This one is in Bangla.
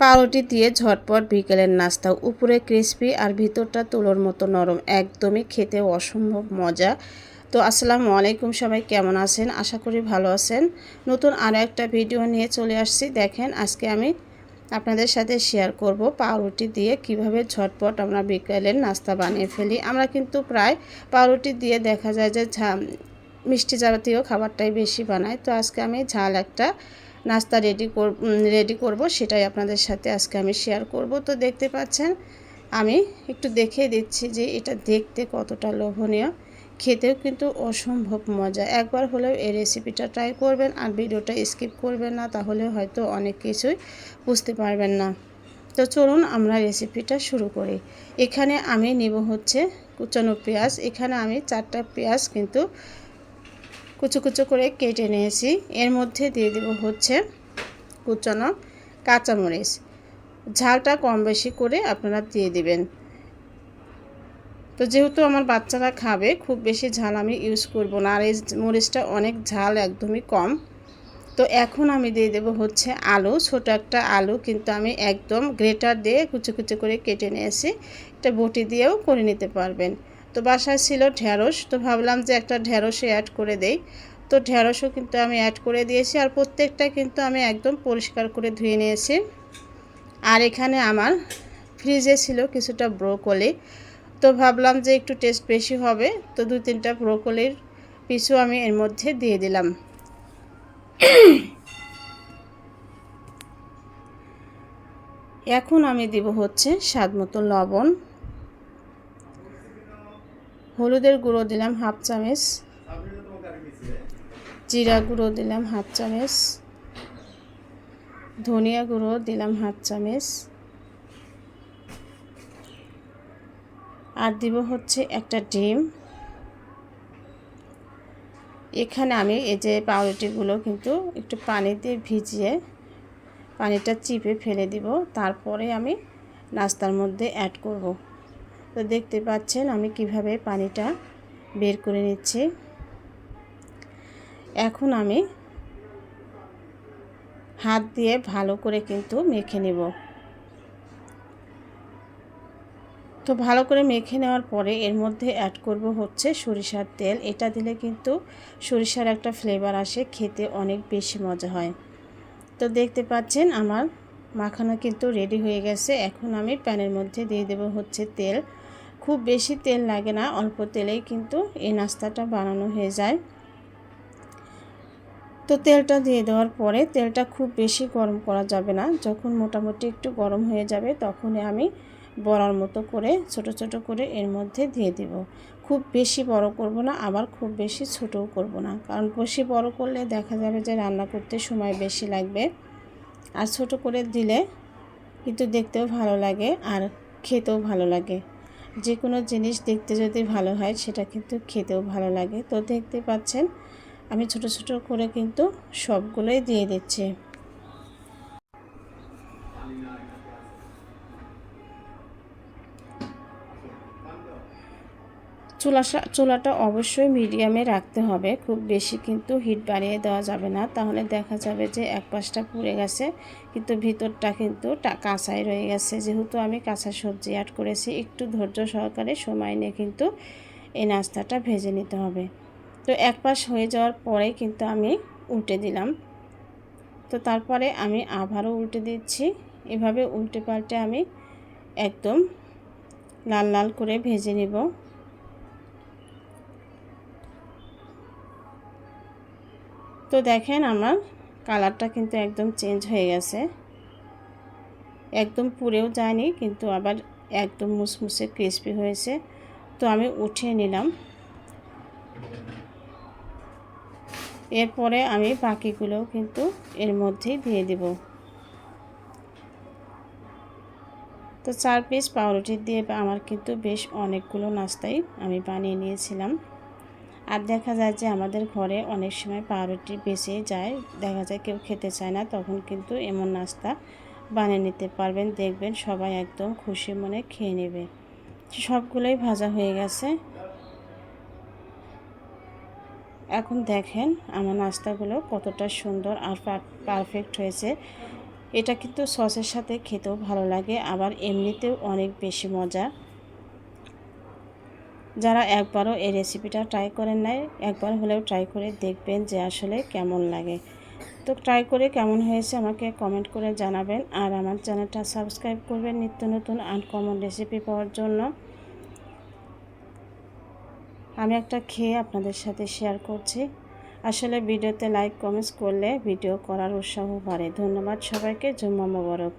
পাউরুটি দিয়ে ঝটপট বিকেলের নাস্তা। উপরে ক্রিস্পি আর ভিতরটা তুলোর মতো নরম। একদমই খেতে অসম্ভব মজা। তো আসসালামু আলাইকুম সবাই, কেমন আছেন? আশা করি ভালো আছেন। নতুন আরও একটা ভিডিও নিয়ে চলে আসছি। দেখেন, আজকে আমি আপনাদের সাথে শেয়ার করব পাউরুটি দিয়ে কীভাবে ঝটপট আমরা বিকেলের নাস্তা বানিয়ে ফেলি। আমরা কিন্তু প্রায় পাউরুটি দিয়ে দেখা যায় যে ঝা মিষ্টি জাতীয় খাবারটাই বেশি বানাই। তো আজকে আমি ঝাল একটা নাস্তা রেডি কর রেডি করব, সেটাই আপনাদের সাথে আজকে আমি শেয়ার করব। তো দেখতে পাচ্ছেন, আমি একটু দেখিয়ে দিচ্ছি যে এটা দেখতে কতটা লোভনীয়। খেতেও কিন্তু অসম্ভব মজা। একবার হলেও এই রেসিপিটা ট্রাই করবেন আর ভিডিওটা স্কিপ করবেন না, তাহলে হয়তো অনেক কিছুই বুঝতে পারবেন না। তো চলুন আমরা রেসিপিটা শুরু করি। এখানে আমি নেব হচ্ছে কুচানো পেঁয়াজ। এখানে আমি চারটা পেঁয়াজ কিন্তু কুচো কুচো করে কেটে নিয়েছি। এর মধ্যে দিয়ে দেব হচ্ছে কুচানো কাঁচামরিচ। ঝালটা কম বেশি করে আপনারা দিয়ে দিবেন। তো যেহেতু আমার বাচ্চারা খাবে, খুব বেশি ঝাল আমি ইউজ করব না। আর এই মরিচটা অনেক ঝাল, একদমই কম। তো এখন আমি দিয়ে দেব হচ্ছে আলু। ছোট একটা আলু কিন্তু আমি একদম গ্রেটার দিয়ে কুচো কুচো করে কেটে নিয়েছি। এটা বটি দিয়েও করে নিতে পারবেন। তো বাসায় ছিল ঢ্যাঁড়স তো ভাবলাম যে একটা ঢ্যাঁড়সে অ্যাড করে দেই। তো ঢ্যাঁড়সও কিন্তু আমি অ্যাড করে দিয়েছি আর প্রত্যেকটা কিন্তু আমি একদম পরিষ্কার করে ধুয়ে নিয়েছি। আর এখানে আমার ফ্রিজে ছিল কিছুটা ব্রোকলি তো ভাবলাম যে একটু টেস্ট বেশি হবে, তো দু তিনটা ব্রোকলির পিছু আমি এর মধ্যে দিয়ে দিলাম। এখন আমি দিব হচ্ছে স্বাদ মতো লবণ। হলুদের গুঁড়ো দিলাম হাফ চামচ। জিরা গুঁড়ো দিলাম হাফ চামচ। ধনিয়া গুঁড়ো দিলাম হাফ চামচ। আর দিব হচ্ছে একটা ডিম। এখানে আমি এই যে পাউরুটিগুলো কিন্তু একটু পানিতে ভিজিয়ে পানিটা চিপে ফেলে দিব। তারপরে আমি নাস্তার মধ্যে অ্যাড করব। তো দেখতে পাচ্ছেন আমি কীভাবে পানিটা বের করে নিচ্ছি। এখন আমি হাত দিয়ে ভালো করে কিন্তু মেখে নেব। তো ভালো করে মেখে নেওয়ার পরে এর মধ্যে অ্যাড করব হচ্ছে সরিষার তেল। এটা দিলে কিন্তু সরিষার একটা ফ্লেভার আসে, খেতে অনেক বেশি মজা হয়। তো দেখতে পাচ্ছেন আমার মাখানো কিন্তু রেডি হয়ে গেছে। এখন আমি প্যানের মধ্যে দিয়ে দেব হচ্ছে তেল। খুব বেশি তেল লাগে না, অল্প তেলেই কিন্তু এই নাস্তাটা বানানো হয়ে যায়। তো তেলটা দিয়ে দেওয়ার পরে তেলটা খুব বেশি গরম করা যাবে না। যখন মোটামুটি একটু গরম হয়ে যাবে তখনই আমি বড়ার মতো করে, ছোট ছোট করে এর মধ্যে দিয়ে দেব। খুব বেশি বড় করব না, আবার খুব বেশি ছোটও করব না। কারণ বেশি বড় করলে দেখা যাবে যে রান্না করতে সময় বেশি লাগবে। আর ছোট করে দিলে কিন্তু দেখতেও ভালো লাগে আর খেতেও ভালো লাগে। যে কোনো জিনিস দেখতে যদি ভালো হয়, সেটা কিন্তু খেতেও ভালো লাগে। তো দেখতে পাচ্ছেন, আমি ছোট ছোট করে কিন্তু সবগুলোই দিয়ে দিচ্ছি। চুলা চুলাটা অবশ্যই মিডিয়ামে রাখতে হবে। খুব বেশি কিন্তু হিট বাড়িয়ে দেওয়া যাবে না। তাহলে দেখা যাবে যে এক পাশটা পুড়ে গেছে, কিন্তু ভিতরটা কিন্তু কাঁচাই রয়ে গেছে। যেহেতু আমি কাঁচা সবজি অ্যাড করেছি, একটু ধৈর্য সহকারে সময় নিয়ে কিন্তু এই নাস্তাটা ভেজে নিতে হবে। তো এক পাশ হয়ে যাওয়ার পরে কিন্তু আমি উল্টে দিলাম। তো তারপরে আমি আবারও উল্টে দিচ্ছি। এভাবে উল্টে পাল্টে আমি একদম লাল লাল করে ভেজে নিব। তো দেখেন আমার কালারটা কিন্তু একদম চেঞ্জ হয়ে গেছে। একদম পুড়েও যায়নি, কিন্তু আবার একদম মুসমুসে ক্রিসপি হয়েছে। তো আমি উঠিয়ে নিলাম। এরপরে আমি বাকিগুলোও কিন্তু এর মধ্যেই দিয়ে দেব। তো চার পিস পাউরুটি দিয়ে আমার কিন্তু বেশ অনেকগুলো নাস্তাই আমি বানিয়ে নিয়েছিলাম। আর দেখা যায় যে আমাদের ঘরে অনেক সময় পাউরুটি বেঁচে যায়, দেখা যায় কেউ খেতে চায় না, তখন কিন্তু এমন নাস্তা বানিয়ে নিতে পারবেন, দেখবেন সবাই একদম খুশি মনে খেয়ে নেবে। সবগুলোই ভাজা হয়ে গেছে। এখন দেখেন আমার নাস্তাগুলো কতটা সুন্দর আর পারফেক্ট হয়েছে। এটা কিন্তু সসের সাথে খেতেও ভালো লাগে, আবার এমনিতেও অনেক বেশি মজা। যারা একবারও এই রেসিপিটা ট্রাই করেন নাই, একবার হলেও ট্রাই করে দেখবেন যে আসলে কেমন লাগে। তো ট্রাই করে কেমন হয়েছে আমাকে কমেন্ট করে জানাবেন। আর আমার চ্যানেলটা সাবস্ক্রাইব করবেন নিত্য নতুন আনকমন রেসিপি পাওয়ার জন্য। আমি একটা খেয়ে আপনাদের সাথে শেয়ার করছি। আসলে ভিডিওতে লাইক কমেন্টস করলে ভিডিও করার উৎসাহ বাড়ে। ধন্যবাদ সবাইকে, জুম্মা মোবারক।